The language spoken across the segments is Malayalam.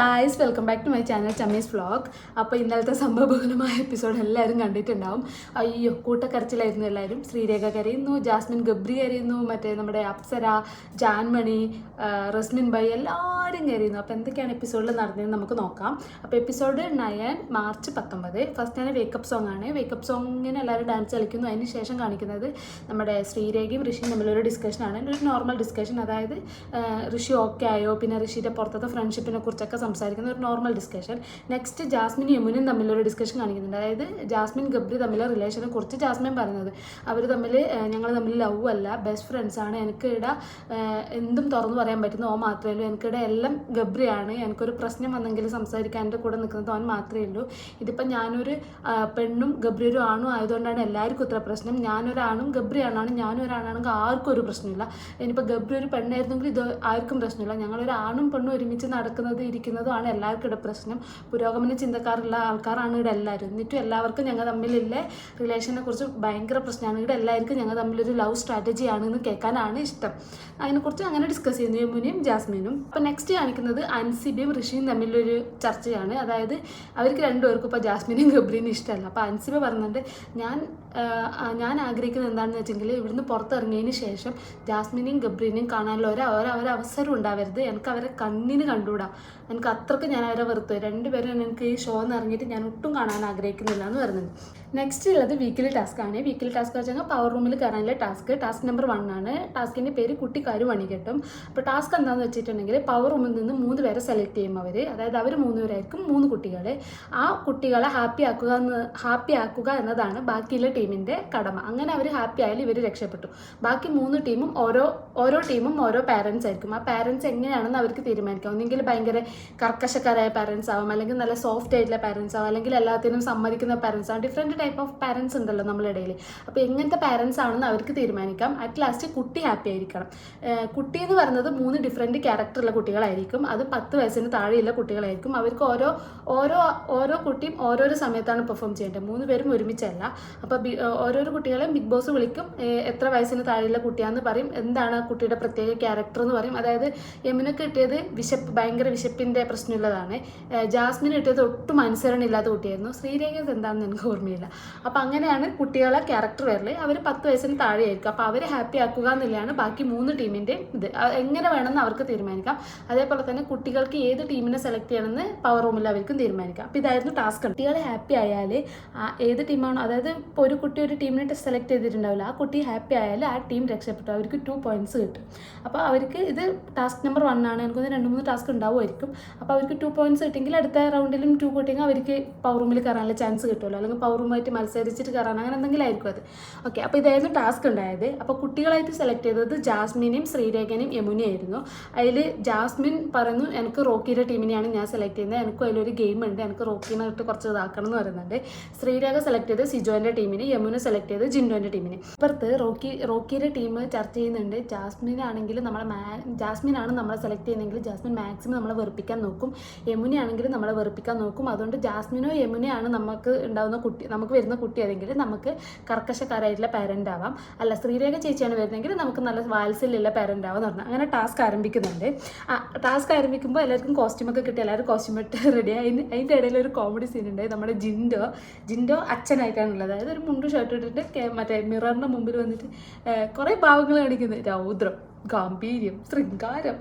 Guys welcome back to my channel Chammi's vlog അപ്പോൾ ഇന്നലത്തെ സംഭവബഹുലമായ എപ്പിസോഡ് എല്ലാവരും കണ്ടിട്ടുണ്ടാവും. അയ്യോ കൂട്ടക്കരച്ചിലായിരുന്നു എല്ലാവരും. ശ്രീരേഖ കരയുന്നു ജാസ്മിൻ ഗബ്രി കരയുന്നു മറ്റേ നമ്മുടെ അപ്സര ജാൻമണി റസ്മിൻ ബൈ എല്ലാവരും കരയുന്നു. അപ്പോൾ എന്തൊക്കെയാണ് എപ്പിസോഡിൽ നടന്നതെന്ന് നമുക്ക് നോക്കാം. അപ്പോൾ എപ്പിസോഡ് നയൻ മാർച്ച് പത്തൊമ്പത്. ഫസ്റ്റ് തന്നെ വേക്കപ്പ് സോങ് ആണ്. വേക്കപ്പ് സോങ്ങിന് എല്ലാവരും ഡാൻസ് കളിക്കുന്നു. അതിന് ശേഷം കാണിക്കുന്നത് നമ്മുടെ ശ്രീരേഖയും ഋഷിയും തമ്മിലൊരു ഡിസ്കഷനാണ് ഒരു നോർമൽ ഡിസ്കഷൻ അതായത് ഋഷി ഓക്കെ ആയോ? പിന്നെ ഋഷിയുടെ പുറത്തത്തെ ഫ്രണ്ട്ഷിപ്പിനെ കുറിച്ചൊക്കെ സംസാരിക്കുന്ന ഒരു നോർമൽ ഡിസ്കഷൻ നെക്സ്റ്റ് ജാസ്മിൻ യമുനും തമ്മിലൊരു ഡിസ്കഷൻ കാണിക്കുന്നുണ്ട്. അതായത് ജാസ്മിൻ ഗബ്രി തമ്മിലെ റിലേഷനെ കുറിച്ച് ജാസ്മിൻ പറയുന്നത്. അവർ തമ്മിൽ ഞങ്ങൾ തമ്മിൽ ലവ് അല്ല ബെസ്റ്റ് ഫ്രണ്ട്സ് ആണ്. എനിക്ക് ഇവിടെ എന്തും തുറന്നു പറയാൻ പറ്റുന്ന ഓ മാത്രമേ ഉള്ളൂ. എനിക്ക് ഇവിടെ എല്ലാം ഗബ്രിയാണ്. എനിക്കൊരു പ്രശ്നം വന്നെങ്കിൽ സംസാരിക്കാൻ എന്റെ കൂടെ നിൽക്കുന്നത് അവൻ മാത്രമേ ഉള്ളൂ. ഇതിപ്പോൾ ഞാനൊരു പെണ്ണും ഗബ്രി ഒരു ആണും ആയതുകൊണ്ടാണ് എല്ലാവർക്കും ഇത്ര പ്രശ്നം. ഞാനൊരാണും ഗബ്രി ആണാണ് ഞാനും ഒരാണാണെങ്കിൽ ആർക്കും ഒരു പ്രശ്നമില്ല. ഇനിയിപ്പോൾ ഗബ്രി ഒരു പെണ്ണായിരുന്നെങ്കിൽ ഇത് ആർക്കും പ്രശ്നമില്ല. ഞങ്ങളൊരു ആണും പെണ്ണും ഒരുമിച്ച് നടക്കുന്നത് ഇരിക്കുന്നതും ആണ് എല്ലാവർക്കും ഇവിടെ പ്രശ്നം. പുരോഗമന ചിന്തക്കാരുള്ള ആൾക്കാരാണ് ഇവിടെ എല്ലാവരും. എന്നിട്ടും എല്ലാവർക്കും ഞങ്ങൾ തമ്മിലുള്ള റിലേഷനെ കുറിച്ച് ഭയങ്കര പ്രശ്നമാണ്. ഇവിടെ എല്ലാവർക്കും ഞങ്ങൾ തമ്മിലൊരു ലവ് സ്ട്രാറ്റജി ആണെന്ന് കേൾക്കാനാണ് ഇഷ്ടം. അതിനെക്കുറിച്ച് അങ്ങനെ ഡിസ്കസ് ചെയ്യുന്നു യമുനയും ജാസ്മിനും. അപ്പോൾ നെക്സ്റ്റ് കാണിക്കുന്നത് അൻസിബയും ഋഷിയും തമ്മിലൊരു ചർച്ചയാണ്. അതായത് അവർക്ക് രണ്ടുപേർക്കും ഇപ്പോൾ ജാസ്മിനും ഗബ്രീനും ഇഷ്ടമല്ല. അപ്പോൾ അൻസിബ പറയുന്നുണ്ട് ഞാൻ ഞാൻ ആഗ്രഹിക്കുന്നത് എന്താണെന്ന് വെച്ചെങ്കിൽ ഇവിടുന്ന് പുറത്തിറങ്ങിയതിന് ശേഷം ജാസ്മിനെയും ഗബ്രീനെയും കാണാനുള്ള ഒരു അവസരം ഉണ്ടാവരുത്. എനിക്ക് അവരെ കണ്ണിന് കണ്ടുകൂടാ. എനിക്ക് അത്രയ്ക്ക് ഞാൻ അവരെ വെറുത്തു രണ്ടുപേരും എനിക്ക് ഈ ഷോ എന്ന് ഇറങ്ങിയിട്ട് ഞാൻ ഒട്ടും കാണാൻ ആഗ്രഹിക്കുന്നില്ല എന്ന് പറയുന്നുണ്ട്. നെക്സ്റ്റ് ഉള്ളത് വീക്കിലി ടാസ്ക് ആണ്. വീക്കിലി ടാസ്ക് വെച്ചാൽ പവർ റൂമിൽ കയറാനുള്ള ടാസ്ക് ടാസ്ക് നമ്പർ വൺ ആണ്. ടാസ്കിന്റെ പേര് കുട്ടിക്കാരും പണി കിട്ടും. അപ്പോൾ ടാസ്ക് എന്താണെന്ന് വെച്ചിട്ടുണ്ടെങ്കിൽ പവർ റൂമിൽ നിന്ന് മൂന്ന് പേരെ സെലക്ട് ചെയ്യും അവർ അതായത് അവർ മൂന്ന് പേരായിരിക്കും മൂന്ന് കുട്ടികൾ ആ കുട്ടികളെ ഹാപ്പി ആക്കുക എന്ന് ഹാപ്പി ആക്കുക എന്നതാണ് ബാക്കിയുള്ള ടീമിന്റെ കടമ. അങ്ങനെ അവർ ഹാപ്പി ആയാലും ഇവർ രക്ഷപ്പെട്ടു. ബാക്കി മൂന്ന് ടീമും ഓരോ ഓരോ ടീമും ഓരോ പാരൻസ് ആയിരിക്കും. ആ പാരൻസ് എങ്ങനെയാണെന്ന് അവർക്ക് തീരുമാനിക്കാം. ഒന്നെങ്കിൽ ഭയങ്കര കർക്കശക്കാരായ പാരൻസ് ആവും. അല്ലെങ്കിൽ നല്ല സോഫ്റ്റ് ആയിട്ടുള്ള പാരൻസ് ആവും. അല്ലെങ്കിൽ എല്ലാത്തിനും സമ്മതിക്കുന്ന പാരൻസ് ആവും. ഡിഫറെന്റ് ടൈപ്പ് ഓഫ് പാരൻസ് ഉണ്ടല്ലോ നമ്മുടെ ഇടയിൽ അപ്പോൾ എങ്ങനത്തെ പാരൻസ് ആണെന്ന് അവർക്ക് തീരുമാനിക്കാം. അറ്റ് ലാസ്റ്റ് കുട്ടി ഹാപ്പി ആയിരിക്കണം. കുട്ടി എന്ന് പറയുന്നത് മൂന്ന് ഡിഫറെന്റ് ക്യാരക്ടറുള്ള കുട്ടികളായിരിക്കും. അത് പത്ത് വയസ്സിന് താഴെയുള്ള കുട്ടികളായിരിക്കും. അവർക്ക് ഓരോ ഓരോ ഓരോ കുട്ടിയും ഓരോരോ സമയത്താണ് പെർഫോം ചെയ്യേണ്ടത്. മൂന്ന് പേരും ഒരുമിച്ചല്ല. അപ്പോൾ ഓരോരോ കുട്ടികളെയും ബിഗ് ബോസ് വിളിക്കും. എത്ര വയസ്സിന് താഴെയുള്ള കുട്ടിയാന്ന് പറയും. എന്താണ് ആ കുട്ടിയുടെ പ്രത്യേക ക്യാരക്ടർ എന്ന് പറയും. അതായത് യമുനക്ക് കിട്ടിയത് വിശപ്പ് ഭയങ്കര വിശപ്പിന്റെ പ്രശ്നമുള്ളതാണ്. ജാസ്മിന് കിട്ടിയത് ഒട്ടും അനുസരണ ഇല്ലാത്ത കുട്ടിയായിരുന്നു. ശ്രീരേഖ എന്താണെന്ന് എനിക്ക് ഓർമ്മയില്ല. അപ്പോൾ അങ്ങനെയാണ് കുട്ടികളെ ക്യാരക്ടർ വരൽ അവർ പത്ത് വയസ്സിന് താഴെയായിരിക്കും. അപ്പോൾ അവരെ ഹാപ്പി ആക്കുക എന്നുള്ളതാണ് ബാക്കി മൂന്ന് ടീമിന്റെ ഇത്. എങ്ങനെ വേണമെന്ന് അവർക്ക് തീരുമാനിക്കാം. അതേപോലെ തന്നെ കുട്ടികൾക്ക് ഏത് ടീമിനെ സെലക്ട് ചെയ്യണമെന്ന് പവർ റൂമിൽ അവർക്കും തീരുമാനിക്കാം. അപ്പോൾ ഇതായിരുന്നു ടാസ്ക് കുട്ടികൾ ഹാപ്പി ആയാൽ ഏത് ടീമാണോ അതായത് ഇപ്പോൾ ഒരു കുട്ടി ഒരു ടീമിനെ സെലക്ട് ചെയ്തിട്ടുണ്ടാവില്ല. ആ കുട്ടി ഹാപ്പി ആയാൽ ആ ടീം രക്ഷപ്പെട്ടു. അവർക്ക് ടു പോയിന്റ്സ് കിട്ടും. അപ്പോൾ അവർക്ക് ഇത് ടാസ്ക് നമ്പർ വൺ ആണ്. എനിക്കൊന്ന് രണ്ട് മൂന്ന് ടാസ്ക് ഉണ്ടാവുമായിരിക്കും. അപ്പോൾ അവർക്ക് ടു പോയിന്റ്സ് കിട്ടിയെങ്കിൽ അടുത്ത റൗണ്ടിലും ടു കിട്ടിയെങ്കിൽ അവർക്ക് പവർ റൂമിൽ കയറാനുള്ള ചാൻസ് കിട്ടുമല്ലോ. അല്ലെങ്കിൽ പവർ റൂമായിട്ട് മത്സരിച്ചിട്ട് കയറാൻ. അങ്ങനെ എന്തെങ്കിലും ആയിരിക്കും അത്. ഓക്കെ അപ്പോൾ ഇതായിരുന്നു ടാസ്ക് ഉണ്ടായത്. അപ്പോൾ കുട്ടികളായിട്ട് സെലക്ട് ചെയ്തത് ജാസ്മിനെയും ശ്രീരേഖനെയും യമുനയായിരുന്നു. അതിൽ ജാസ്മിൻ പറഞ്ഞു എനിക്ക് റോക്കിയുടെ ടീമിനെയാണ് ഞാൻ സെലക്ട് ചെയ്യുന്നത്. എനിക്കും അതിലൊരു ഗെയിം ഉണ്ട്. എനിക്ക് റോക്കിനെ ഇട്ട് കുറച്ച് ഇതാക്കണം എന്ന് പറയുന്നുണ്ട്. ശ്രീരേഖ സെലക്ട് ചെയ്ത് സിജോന്റെ ടീമിന് യമുന സെലക്ട് ചെയ്ത് ജിൻഡോന്റെ ടീമിന്. അപ്പുറത്ത് റോക്കി റോക്കിയുടെ ടീം ചർച്ച ചെയ്യുന്നുണ്ട്. ജാസ്മിനാണെങ്കിൽ നമ്മളെ മാ ജാസ്മിൻ ആണ് നമ്മളെ സെലക്ട് ചെയ്യുന്നതെങ്കിൽ ജാസ്മിൻ മാക്സിമം നമ്മളെ വെറുപ്പിക്കാൻ നോക്കും. യമുന ആണെങ്കിൽ നമ്മളെ വെറുപ്പിക്കാൻ നോക്കും. അതുകൊണ്ട് ജാസ്മിനോ യമുനയാണ് നമുക്ക് ഉണ്ടാവുന്ന കുട്ടി നമുക്ക് വരുന്ന കുട്ടി ഏതെങ്കിൽ നമുക്ക് കർക്കശക്കാരായിട്ടുള്ള പാരന്റ് ആവാം. അല്ല ശ്രീരേഖ ചേച്ചിയാണ് വരുന്നതെങ്കിൽ നമുക്ക് നല്ല വാത്സല്യമുള്ള പാരന്റ് ആവാം എന്ന് പറഞ്ഞു അങ്ങനെ ടാസ്ക് ആരംഭിക്കുന്നുണ്ട്. ടാസ്ക് ആരംഭിക്കുമ്പോൾ എല്ലാവർക്കും കോസ്റ്റ്യൂമൊക്കെ കിട്ടി. എല്ലാവരും കോസ്റ്റ്യൂം ഇട്ട് റെഡി അതിന് അതിന്റെ ഇടയിൽ ഒരു കോമഡി സീൻ ഉണ്ട്. നമ്മുടെ ജിൻഡോ ജിൻഡോ അച്ഛനായിട്ടാണുള്ളത്. അതായത് ഒരു മുണ്ട് ഷർട്ട് ഇട്ടിട്ട് മറ്റേ മിററിന്റെ മുമ്പിൽ വന്നിട്ട് കുറേ ഭാവങ്ങൾ കാണിക്കുന്നത് രൗദ്രം ഗാംഭീര്യം ശൃംഗാരം.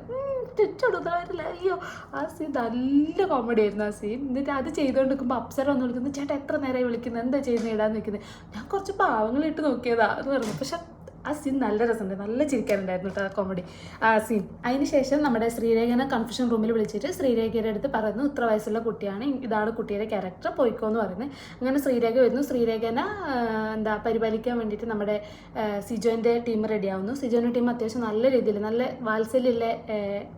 അയ്യോ ആ സീൻ നല്ല കോമഡി ആയിരുന്നു ആ സീൻ എന്നിട്ട് അത് ചെയ്തുകൊണ്ട് നിൽക്കുമ്പോൾ അപ്സര വന്ന് വിളിക്കുന്നത് ചേട്ടാ എത്ര നേരമായി വിളിക്കുന്നത് എന്താ ചെയ്യുന്നത് ഇടാൻ നിൽക്കുന്നത് ഞാൻ കുറച്ച് പാവങ്ങളിട്ട് നോക്കിയതാ എന്ന് പറഞ്ഞു. പക്ഷെ ആ സീൻ നല്ല രസമുണ്ട്. നല്ല ചിരിക്കാനുണ്ടായിരുന്നു കേട്ടോ ആ കോമഡി ആ സീൻ അതിന് ശേഷം നമ്മുടെ ശ്രീരേഖനെ കൺഫ്യൂഷൻ റൂമിൽ വിളിച്ചിട്ട് ശ്രീരേഖയുടെ അടുത്ത് പറയുന്നു ഇത്ര വയസ്സുള്ള കുട്ടിയാണ് ഇതാണ് കുട്ടിയുടെ ക്യാരക്ടർ പോയിക്കോ എന്ന് പറയുന്നത് അങ്ങനെ ശ്രീരേഖ വരുന്നു. ശ്രീരേഖനെ എന്താ പരിപാലിക്കാൻ വേണ്ടിയിട്ട് നമ്മുടെ സിജോന്റെ ടീം റെഡിയാവുന്നു സിജോന്റെ ടീം അത്യാവശ്യം നല്ല രീതിയിൽ നല്ല വാത്സല്യമുള്ള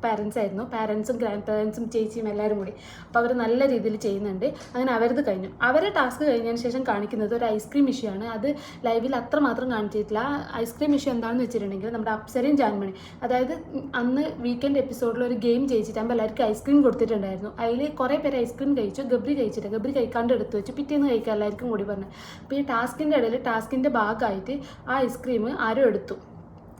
പാരൻസ് ആയിരുന്നു. പാരൻസും ഗ്രാൻഡ് പാരൻസും ചേച്ചിയും എല്ലാവരും കൂടി. അപ്പോൾ അവർ നല്ല രീതിയിൽ ചെയ്യുന്നുണ്ട്. അങ്ങനെ അവരത് കഴിഞ്ഞു. അവരെ ടാസ്ക് കഴിഞ്ഞതിന് ശേഷം കാണിക്കുന്നത് ഒരു ഐസ്ക്രീം ഇഷ്യൂ ആണ്. അത് ലൈവിൽ അത്രമാത്രം കാണിച്ചിട്ടില്ല. ഐസ്ക്രീം ഇഷ്യൂ എന്താണെന്ന് വെച്ചിട്ടുണ്ടെങ്കിൽ നമ്മുടെ അപ്സരയും ജാൻമണി. അതായത് അന്ന് വീക്കെൻഡ് എപ്പിസോഡിൽ ഒരു ഗെയിം ജയിച്ചിട്ടാകുമ്പോൾ എല്ലാവർക്കും ഐസ്ക്രീം കൊടുത്തിട്ടുണ്ടായിരുന്നു. അതിൽ കുറേ പേര് ഐസ്ക്രീം കഴിച്ചു. ഗബ്രി കഴിച്ചിട്ട് ഗബ്രി കഴിക്കാണ്ട് എടുത്തു വെച്ചു പിറ്റേന്ന് കഴിക്കാൻ എല്ലാവർക്കും കൂടി പറഞ്ഞു. അപ്പോൾ ഈ ടാസ്കിന്റെ ഇടയിൽ ടാസ്കിന്റെ ഭാഗമായിട്ട് ആ ഐസ്ക്രീം ആരോ എടുത്തു.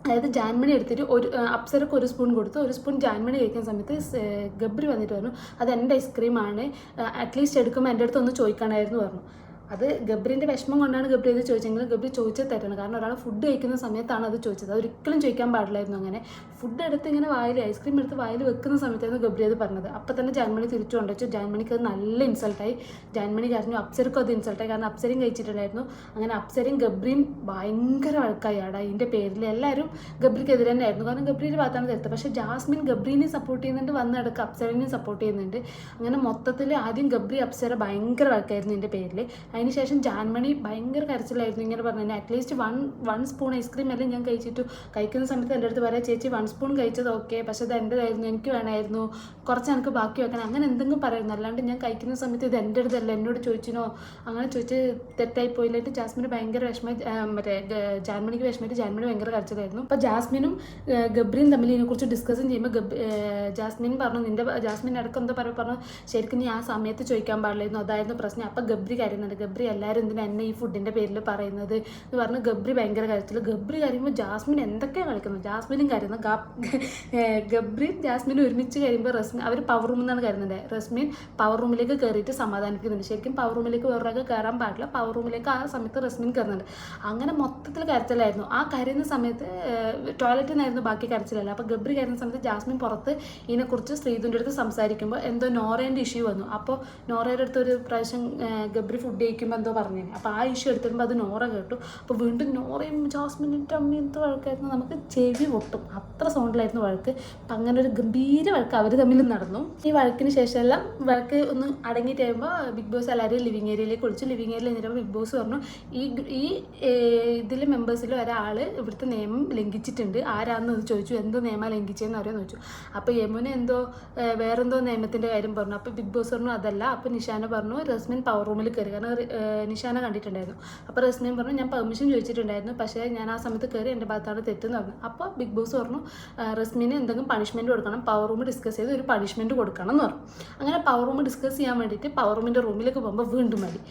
അതായത് ജാൻമണി എടുത്തിട്ട് ഒരു അപ്സരക്ക് ഒരു സ്പൂൺ കൊടുത്തു. ഒരു സ്പൂൺ ജാൻമണി കഴിക്കുന്ന സമയത്ത് ഗബ്രി വന്നിട്ട് പറഞ്ഞു അത് എന്റെ ഐസ്ക്രീമാണ് അറ്റ്ലീസ്റ്റ് എടുക്കുമ്പോൾ എന്റെ അടുത്ത് ഒന്ന് ചോദിക്കണമായിരുന്നു പറഞ്ഞു. അത് ഗബ്രിന്റെ വിഷമം കൊണ്ടാണ് ഗബ്രി ഇത് ചോദിച്ചെങ്കിലും ഗബ്രി ചോദിച്ചത് തെറ്റാണ്. കാരണം ഒരാൾ ഫുഡ് കഴിക്കുന്ന സമയത്താണ് അത് ചോദിച്ചത്. അത് ഒരിക്കലും ചോദിക്കാൻ പാടില്ലായിരുന്നു അങ്ങനെ. ഫുഡ് എടുത്ത് ഇങ്ങനെ വായിൽ ഐസ്ക്രീം എടുത്ത് വായിൽ വെക്കുന്ന സമയത്തായിരുന്നു ഗബ്രി അത് പറഞ്ഞത്. അപ്പം തന്നെ ജാൻമണി തിരിച്ചു കൊണ്ടുവച്ചു. ജാൻമണിക്ക് അത് നല്ല ഇൻസൾട്ടായി ജാൻമണി കരഞ്ഞു. അപ്സരക്കും അത് ഇൻസൾട്ടായി കാരണം അപ്സരയും കഴിച്ചിട്ടുണ്ടായിരുന്നു. അങ്ങനെ അപ്സരയും ഗബ്രിയും ഭയങ്കര വഴക്കായി ആടാ. ഇതിന്റെ പേരിൽ എല്ലാവരും ഗബ്രിക്കെതിരെ തന്നെ ആയിരുന്നു കാരണം ഗബ്രിയുടെ ഭാഗത്താണ് തരുത്തത് പക്ഷേ ജാസ്മിൻ ഗബ്രീനെ സപ്പോർട്ട് ചെയ്യുന്നുണ്ട്. വന്നിടക്ക് അപ്സരനെയും സപ്പോർട്ട് ചെയ്യുന്നുണ്ട്. അങ്ങനെ മൊത്തത്തിൽ ആദ്യം ഗബ്രി അപ്സര ഭയങ്കര വഴക്കായിരുന്നു ഇതിന്റെ പേരിൽ അതിനുശേഷം ജാൻമണി ഭയങ്കര കരച്ചിലായിരുന്നു. ഇങ്ങനെ പറഞ്ഞു at least one one spoon ice cream അല്ലേ ഞാൻ കഴിച്ചിട്ടു. കഴിക്കുന്ന സമയത്ത് എന്റെ അടുത്ത് പറയാം ചേച്ചി വൺ സ്പൂൺ കഴിച്ചത് ഓക്കെ പക്ഷേ ഇത് എന്റെതായിരുന്നു എനിക്ക് വേണമായിരുന്നു. കുറച്ച് എനിക്ക് ബാക്കി വെക്കണം. അങ്ങനെ എന്തെങ്കിലും പറയുന്നു. അല്ലാണ്ട് ഞാൻ കഴിക്കുന്ന സമയത്ത് ഇത് എന്റെ അടുത്തല്ല എന്നോട് ചോദിച്ചിനോ? അങ്ങനെ ചോദിച്ച് തെറ്റായി പോയില്ലായിട്ട് ജാസ്മിന് ഭയങ്കര വിഷമം മറ്റേ ജാൻമണിക്ക് വിഷമമായിട്ട് ജാൻമണി ഭയങ്കര കരച്ചിലായിരുന്നു. അപ്പോൾ ജാസ്മിനും ഗബ്രിയും തമ്മിൽ ഇതിനെക്കുറിച്ച് ഡിസ്കസും ചെയ്യുമ്പോൾ ഗബ് ജാസ്മിൻ പറഞ്ഞു നിന്റെ ജാസ്മിൻ അടക്കം എന്താ പറയുക പറഞ്ഞു ശരിക്കും നീ ആ സമയത്ത് ചോദിക്കാൻ പാടില്ലായിരുന്നു. അതായിരുന്നു പ്രശ്നം. അപ്പോൾ ഗബ്രി കരയുന്നുണ്ട്. ഗബ്രി എല്ലാവരും എന്തിനാ എന്നെ ഈ ഫുഡിന്റെ പേരിൽ പറയുന്നത് എന്ന് പറഞ്ഞ് ഗബ്രി ഭയങ്കര കാര്യത്തിൽ ഗബ്രി കരയുമ്പോൾ ജാസ്മിൻ എന്തൊക്കെയാണ് കളിക്കുന്നത്? ജാസ്മിനും കരുതുന്നു ഗബ്രിയും ജാസ്മിനും ഒരുമിച്ച് കഴിയുമ്പോൾ റസ്മിൻ അവർ പവർ റൂമിൽ നിന്നാണ് കരുതുന്നത് റസ്മിൻ പവർ റൂമിലേക്ക് കയറിയിട്ട് സമാധാനിക്കുന്നുണ്ട് ശരിക്കും പവർ റൂമിലേക്ക് വേറൊരാൾക്ക് കയറാൻ പാടില്ല. പവർ റൂമിലേക്ക് ആ സമയത്ത് റസ്മിൻ കയറുന്നുണ്ട് അങ്ങനെ മൊത്തത്തിൽ കരച്ചിലായിരുന്നു. ആ കരയുന്ന സമയത്ത് ടോയ്ലറ്റിൽ നിന്നായിരുന്നു ബാക്കി കരച്ചിലല്ല. അപ്പോൾ ഗബ്രി കയറുന്ന സമയത്ത് ജാസ്മിൻ പുറത്ത് ഇതിനെക്കുറിച്ച് ശ്രീധുന്റെ അടുത്ത് സംസാരിക്കുമ്പോൾ എന്തോ നോറേന്റെ ഇഷ്യൂ വന്നു. അപ്പോൾ നോറയുടെ അടുത്ത് ഒരു പ്രാവശ്യം ഗബ്രി ഫുഡ് കഴിക്കുമ്പോൾ എന്തോ പറഞ്ഞു. അപ്പോൾ ആ ഇഷ്യൂ എടുത്തിരുമ്പോൾ അത് നോറ കേട്ടു. അപ്പോൾ വീണ്ടും നോറയും ജാസ്മിനിന്റെ അമ്മയും എന്ത് വഴക്കായിരുന്നു. നമുക്ക് ചെവി പൊട്ടും. അത്ര സൗണ്ടിലായിരുന്നു വഴക്ക്. അപ്പം അങ്ങനെ ഒരു ഗംഭീര വഴക്ക് അവർ തമ്മിൽ നടന്നു. ഈ വഴക്കിന് ശേഷമെല്ലാം വഴക്ക് ഒന്ന് അടങ്ങിയിട്ട് കഴിയുമ്പോൾ ബിഗ് ബോസ് എല്ലാവരും ലിവിങ് ഏരിയയിലേക്ക് വിളിച്ചു ലിവിങ് ഏരിയയിൽ നിന്നിട്ട് ബിഗ് ബോസ് പറഞ്ഞു ഈ ഈ ഇതിലെ മെമ്പേഴ്സിൽ ഒരാൾ ഇവിടുത്തെ നിയമം ലംഘിച്ചിട്ടുണ്ട്. ആരാന്ന് ചോദിച്ചു. എന്ത് നിയമം ലംഘിച്ചതെന്ന് അവരെ ചോദിച്ചു. അപ്പോൾ യമുന എന്തോ വേറെന്തോ നിയമത്തിന്റെ കാര്യം പറഞ്ഞു. അപ്പോൾ ബിഗ് ബോസ് പറഞ്ഞു അതല്ല. അപ്പോൾ നിഷാന പറഞ്ഞു റസ്മിൻ പവർ റൂമിൽ കയറി കാരണം നിഷാന കണ്ടിട്ടുണ്ടായിരുന്നു. അപ്പോൾ റസ്നയും പറഞ്ഞു ഞാൻ പെർമിഷൻ ചോദിച്ചിട്ടുണ്ടായിരുന്നു പക്ഷേ ഞാൻ ആ സമയത്ത് കയറി എന്റെ ഭാഗത്താണ് തെറ്റെന്ന് പറഞ്ഞു. അപ്പോൾ ബിഗ് ബോസ് പറഞ്ഞു റസ്മിന് എന്തെങ്കിലും പണിഷ്മെന്റ് കൊടുക്കണം പവർ റൂം ഡിസ്കസ് ചെയ്ത് ഒരു പണിഷ്മെന്റ് കൊടുക്കണം എന്ന് പറഞ്ഞു. അങ്ങനെ പവർ റൂം ഡിസ്കസ് ചെയ്യാൻ വേണ്ടിയിട്ട് പവർ റൂമിന്റെ റൂമിലേക്ക് പോകുമ്പോൾ വീണ്ടും മതി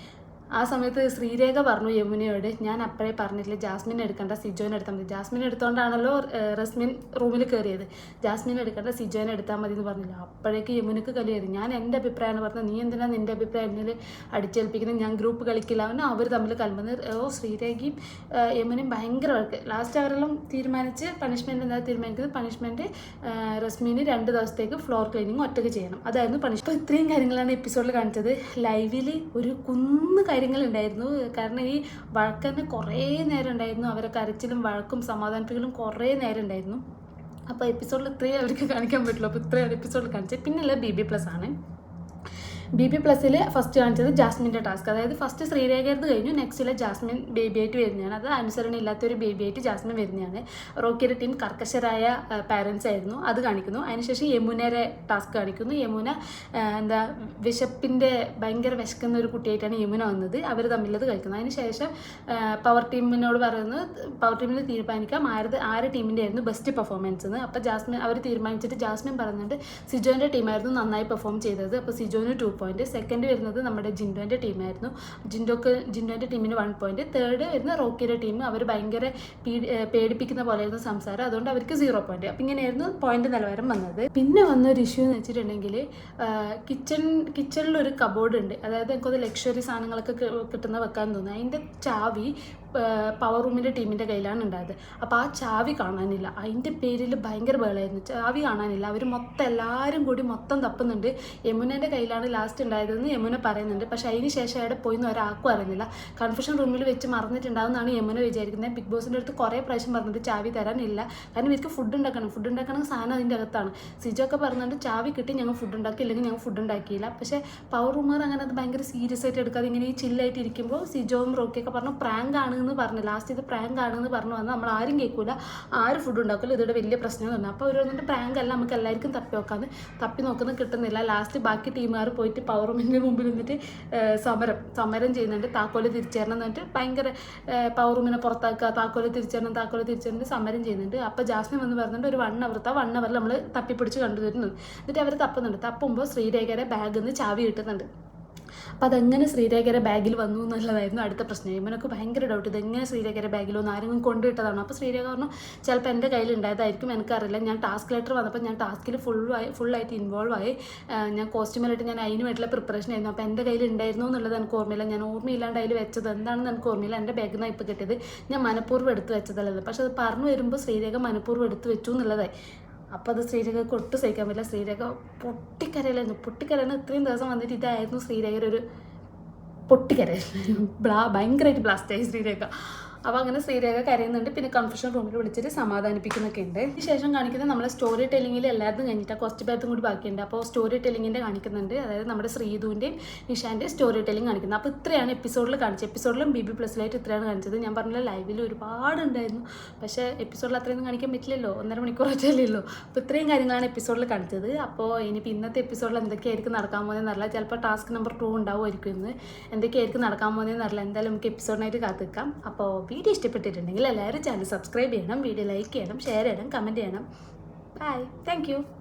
ആ സമയത്ത് ശ്രീരേഖ പറഞ്ഞു യമുനയോട് ഞാൻ അപ്പോഴേ പറഞ്ഞിട്ടില്ല ജാസ്മിൻ എടുക്കണ്ട സിജോനെ എടുത്താൽ മതി. ജാസ്മിൻ എടുത്തോണ്ടാണല്ലോ റസ്മിൻ റൂമിൽ കയറിയത് ജാസ്മിൻ എടുക്കണ്ട സിജോനെ എടുത്താൽ മതി എന്ന് പറഞ്ഞില്ല. അപ്പോഴേക്ക് യമുനക്ക് കലിയത് ഞാൻ എന്റെ അഭിപ്രായമാണ് പറഞ്ഞത്. നീ എന്തിനാണ് നിന്റെ അഭിപ്രായം എന്നിൽ അടിച്ചേൽപ്പിക്കുന്നത് ഞാൻ ഗ്രൂപ്പ് കളിക്കില്ല. അവന് അവർ തമ്മിൽ കലമ്പുന്നത് ഓ ശ്രീരേഖയും യമുനയും ഭയങ്കര വഴക്ക്. ലാസ്റ്റ് അവരെല്ലാം തീരുമാനിച്ച് പണിഷ്മെന്റ് എന്താ തീരുമാനിക്കുന്നത്? പണിഷ്മെന്റ് റസ്മിന് രണ്ട് ദിവസത്തേക്ക് ഫ്ലോർ ക്ലീനിങ് ഒറ്റയ്ക്ക് ചെയ്യണം. അതായിരുന്നു പണിഷ് അപ്പോൾ ഇത്രയും കാര്യങ്ങളാണ് എപ്പിസോഡിൽ കാണിച്ചത്. ലൈവിൽ ഒരു കുന്ന് കാര്യങ്ങളുണ്ടായിരുന്നു. കാരണം ഈ വഴക്ക് തന്നെ കുറേ നേരം ഉണ്ടായിരുന്നു അവരെ കരച്ചിലും വഴക്കും സമാധാനിപ്പിക്കലും കുറേ നേരം ഉണ്ടായിരുന്നു അപ്പോൾ എപ്പിസോഡിൽ ഇത്രയും അവർക്ക് കാണിക്കാൻ പറ്റുള്ളൂ. അപ്പോൾ ഇത്രയും എപ്പിസോഡിൽ കാണിച്ചത്. പിന്നെയുള്ള ബി ബി പ്ലസ് ആണ്. ബി പി പ്ലസ്സിൽ ഫസ്റ്റ് കാണിച്ചത് ജാസ്മിന്റെ ടാസ്ക് അതായത് ഫസ്റ്റ് ശ്രീരേഖയത് കഴിഞ്ഞു നെക്സ്റ്റിലെ ജാസ്മിൻ ബേബി ആയിട്ട് വരുന്നതാണ്. അത് അനുസരണ ഇല്ലാത്തൊരു ബേബി ആയിട്ട് ജാസ്മിൻ വരുന്നതാണ്. റോക്കിയുടെ ടീം കർക്കശരായ പാരൻസ് ആയിരുന്നു. അത് കാണിക്കുന്നു. അതിനുശേഷം യമുനയുടെ ടാസ്ക് കാണിക്കുന്നു. യമുന എന്താ വിശപ്പിന്റെ ഭയങ്കര വിശക്കുന്ന ഒരു കുട്ടിയായിട്ടാണ് യമുന വന്നത്. അവർ തമ്മിലത് കഴിക്കുന്നത് അതിനുശേഷം പവർ ടീമിനോട് പറയുന്നത് പവർ ടീമിൽ തീരുമാനിക്കാം. ആരത് ആര് ടീമിന്റെ ആയിരുന്നു ബെസ്റ്റ് പെർഫോമൻസ് എന്ന് അപ്പോൾ ജാസ്മിൻ അവർ തീരുമാനിച്ചിട്ട് ജാസ്മിൻ പറയുന്നുണ്ട് സിജോന്റെ ടീമായിരുന്നു നന്നായി പെർഫോം ചെയ്തത്. അപ്പോൾ സിജോന് ടു പോയിന്റ് സെക്കൻഡ് വരുന്നത് നമ്മുടെ ജിൻഡോന്റെ ടീമായിരുന്നു ജിൻഡോക്ക് ജിൻഡോന്റെ ടീമിന് വൺ പോയിന്റ് തേർഡ് വരുന്ന റോക്കിയുടെ ടീം അവർ ഭയങ്കര പേടിപ്പിക്കുന്ന പോലെ പേടിപ്പിക്കുന്ന പോലെയായിരുന്നു സംസാരം. അതുകൊണ്ട് അവർക്ക് സീറോ പോയിന്റ് അപ്പം ഇങ്ങനെയായിരുന്നു പോയിന്റ് നിലവാരം വന്നത്. പിന്നെ വന്ന ഒരു ഇഷ്യൂ എന്ന് വെച്ചിട്ടുണ്ടെങ്കിൽ കിച്ചൺ കിച്ചണിൽ ഒരു കബോർഡ് ഉണ്ട്. അതായത് എനിക്കത് ലക്ഷറി സാധനങ്ങളൊക്കെ കിട്ടുന്ന വെക്കാൻ തോന്നുന്നു. അതിന്റെ ചാവി പവർ റൂമിന്റെ ടീമിന്റെ കയ്യിലാണ് ഉണ്ടായത്. അപ്പോൾ ആ ചാവി കാണാനില്ല. അതിന്റെ പേരിൽ ഭയങ്കര ബഹളമായിരുന്നു ചാവി കാണാനില്ല. അവർ മൊത്തം എല്ലാവരും കൂടി മൊത്തം തപ്പുന്നുണ്ട്. യമുനേന്റെ കയ്യിലാണ് ലാസ്റ്റ് ഉണ്ടായതെന്ന് യമുന പറയുന്നുണ്ട്. പക്ഷേ അതിന് ശേഷം അവിടെ പോയി എന്ന് ഒരാൾക്കും അറിയുന്നില്ല. കൺഫ്യൂഷൻ റൂമിൽ വെച്ച് മറന്നിട്ടുണ്ടാവുമെന്നാണ് യമുന വിചാരിക്കുന്നത്. ബിഗ് ബോസിന്റെ അടുത്ത് കുറേ പ്രാവശ്യം പറഞ്ഞിട്ട് ചാവി തരാനില്ല. കാരണം ഇവർക്ക് ഫുഡ് ഉണ്ടാക്കണം. ഫുഡ് ഉണ്ടാക്കണം സാധനം അതിന്റെ അകത്താണ്. സിജോ ഒക്കെ പറഞ്ഞുകൊണ്ട് ചാവി കിട്ടി ഞങ്ങൾ ഫുഡ് ഉണ്ടാക്കി. ഇല്ലെങ്കിൽ ഞങ്ങൾ ഫുഡ് ഉണ്ടാക്കിയില്ല. പക്ഷേ പവർ റൂമർ അങ്ങനെ അത് ഭയങ്കര സീരിയസ് ആയിട്ട് എടുക്കാതെ ഇങ്ങനെ ഈ ചില്ലായിട്ട് ഇരിക്കുമ്പോൾ സിജോവും റോക്കിയൊക്കെ പറഞ്ഞു പ്രാങ്ക് ആണ് എന്ന് പറഞ്ഞു ലാസ്റ്റ് ഇത് പ്രാങ്ക് ആണ് എന്ന് പറഞ്ഞു വന്നാൽ നമ്മൾ ആരും കേൾക്കൂല. ആരും ഫുഡ് ഉണ്ടാക്കില്ല ഇതോടെ വലിയ പ്രശ്നം തന്നെ അപ്പോൾ അവർ വന്നിട്ട് പ്രാങ്ക് അല്ല നമുക്ക് എല്ലാവർക്കും തപ്പി നോക്കാന്ന്. തപ്പി നോക്കുന്നത് കിട്ടുന്നില്ല. ലാസ്റ്റ് ബാക്കി ടീമുകാർ പോയിട്ട് പവർ റൂമിന്റെ മുമ്പിൽ നിന്നിട്ട് സമരം സമരം ചെയ്യുന്നുണ്ട്. താക്കോൽ തിരിച്ചേരണം എന്നിട്ട് ഭയങ്കര പവർ റൂമിനെ പുറത്താക്കുക താക്കോൽ തിരിച്ചേരണം താക്കോൽ തിരിച്ചേരണം സമരം ചെയ്യുന്നുണ്ട്. അപ്പോൾ ജാസ്മിൻ വന്ന് പറഞ്ഞിട്ട് ഒരു വൺ അവർത്ത വൺ അവർ നമ്മൾ തപ്പിപ്പിടിച്ച് കണ്ടുവരുന്നത് എന്നിട്ട് അവർ തപ്പുന്നുണ്ട്. തപ്പുമ്പോൾ ശ്രീരേഖയുടെ ബാഗിൽ നിന്ന് ചാവി കിട്ടുന്നുണ്ട്. അപ്പോൾ അതെങ്ങനെ ശ്രീരേഖയുടെ ബാഗിൽ വന്നു എന്നുള്ളതായിരുന്നു അടുത്ത പ്രശ്നം. ഇവനൊക്കെ ഭയങ്കര ഡൗട്ട് ഇതെങ്ങനെ ശ്രീരേഖയുടെ ബാഗിൽ വന്നു? ആരെങ്കിലും കൊണ്ടുവിട്ടതാണോ? അപ്പോൾ ശ്രീരേഖ പറഞ്ഞു ചിലപ്പോൾ എന്റെ കയ്യിൽ ഉണ്ടായതായിരിക്കും. എനിക്കറിയില്ല. ഞാൻ ടാസ്ക് ലെറ്റർ വന്നപ്പോൾ ഞാൻ ടാസ്കിൽ ഫുള്ളായി ഫുള്ളായിട്ട് ഇൻവോൾവ് ആയി. ഞാൻ കോസ്റ്റ്യൂമിലായിട്ട് ഞാൻ അതിന് പ്രിപ്പറേഷൻ ആയിരുന്നു. അപ്പോൾ എന്റെ കയ്യിൽ ഉണ്ടായിരുന്നു എന്നുള്ളത് എനിക്ക് ഓർമ്മയില്ല. ഞാൻ ഓർമ്മയില്ലാണ്ട് അതിൽ വെച്ചത് എന്താണെന്ന് എനിക്ക് ഓർമ്മയില്ല. എന്റെ ബാഗിൽ നിന്നാണ് ഇപ്പോൾ കിട്ടിയത്. ഞാൻ മനഃപൂർവം എടുത്ത് വെച്ചതല്ലത്. പക്ഷെ അത് പറഞ്ഞു വരുമ്പോൾ ശ്രീരേഖ മനഃപൂർവം എടുത്ത് വെച്ചു എന്നുള്ളതായി. അപ്പോൾ അത് ശ്രീരേഖക്ക് ഒട്ടും സഹിക്കാൻ പറ്റില്ല. ശ്രീരേഖ പൊട്ടിക്കരയിലായിരുന്നു. പൊട്ടിക്കരയിൽ ഇത്രയും ദിവസം വന്നിട്ട് ഇതായിരുന്നു ശ്രീരേഖയുടെ ഒരു പൊട്ടിക്കരയിൽ. ബ്ലാ ഭയങ്കരമായിട്ട് ബ്ലാസ്റ്റായി ശ്രീരേഖ. അപ്പോൾ അങ്ങനെ ശ്രീരേഖ കരയുന്നുണ്ട്. പിന്നെ കൺഫ്യൂഷൻ റൂമിൽ വിളിച്ചിട്ട് സമാധാനിപ്പിക്കുന്നൊക്കെ ഉണ്ട് ശേഷം കാണിക്കുന്നത് നമ്മൾ സ്റ്റോറി ടെല്ലിങ്ങിൽ എല്ലാവരും കഴിഞ്ഞിട്ട്. കുറച്ച് പേർത്തും കൂടി ബാക്കിയുണ്ട്. അപ്പോൾ സ്റ്റോറി ടെല്ലിങ്ങിന്റെ കാണിക്കുന്നുണ്ട്. അതായത് നമ്മുടെ ശ്രീധുവിന്റെയും നിഷാന്റെയും സ്റ്റോറി ടെല്ലിംഗ് കാണിക്കുന്നത്. അപ്പോൾ ഇത്രയാണ് എപ്പിസോഡിൽ കാണിച്ചത്. എപ്പിസോഡിലും ബി ബി പ്ലസിലായിട്ട് ഇത്രയാണ് കാണിച്ചത്. ഞാൻ പറഞ്ഞില്ല ലൈവിൽ ഒരുപാട് ഉണ്ടായിരുന്നു. പക്ഷേ എപ്പിസോഡിൽ അത്രയൊന്നും കാണിക്കാൻ പറ്റില്ലല്ലോ. ഒന്നര മണിക്കൂർ ഒറ്റയല്ലോ അപ്പോൾ ഇത്രയും കാര്യങ്ങളാണ് എപ്പിസോഡിൽ കാണിച്ചത്. അപ്പോൾ ഇനിയിപ്പോൾ ഇന്നത്തെ എപ്പിസോഡിൽ എന്തൊക്കെയായിരിക്കും നടക്കാൻ പോകുന്നതെന്ന് അറിയില്ല. ചിലപ്പോൾ ടാസ്ക് നമ്പർ ടു ഉണ്ടാവുമായിരിക്കും ഇന്ന്. എന്തൊക്കെയായിരിക്കും നടക്കാൻ പോകുന്നതെന്ന് അറിയില്ല. എന്തായാലും നമുക്ക് എപ്പിസോഡിനായിട്ട് കാത്തിക്കാം. അപ്പോൾ വീഡിയോ ഇഷ്ടപ്പെട്ടിട്ടുണ്ടെങ്കിൽ എല്ലാവരും ചാനൽ സബ്സ്ക്രൈബ് ചെയ്യണം വീഡിയോ ലൈക്ക് ചെയ്യണം ഷെയർ ചെയ്യണം കമന്റ് ചെയ്യണം. Bye thank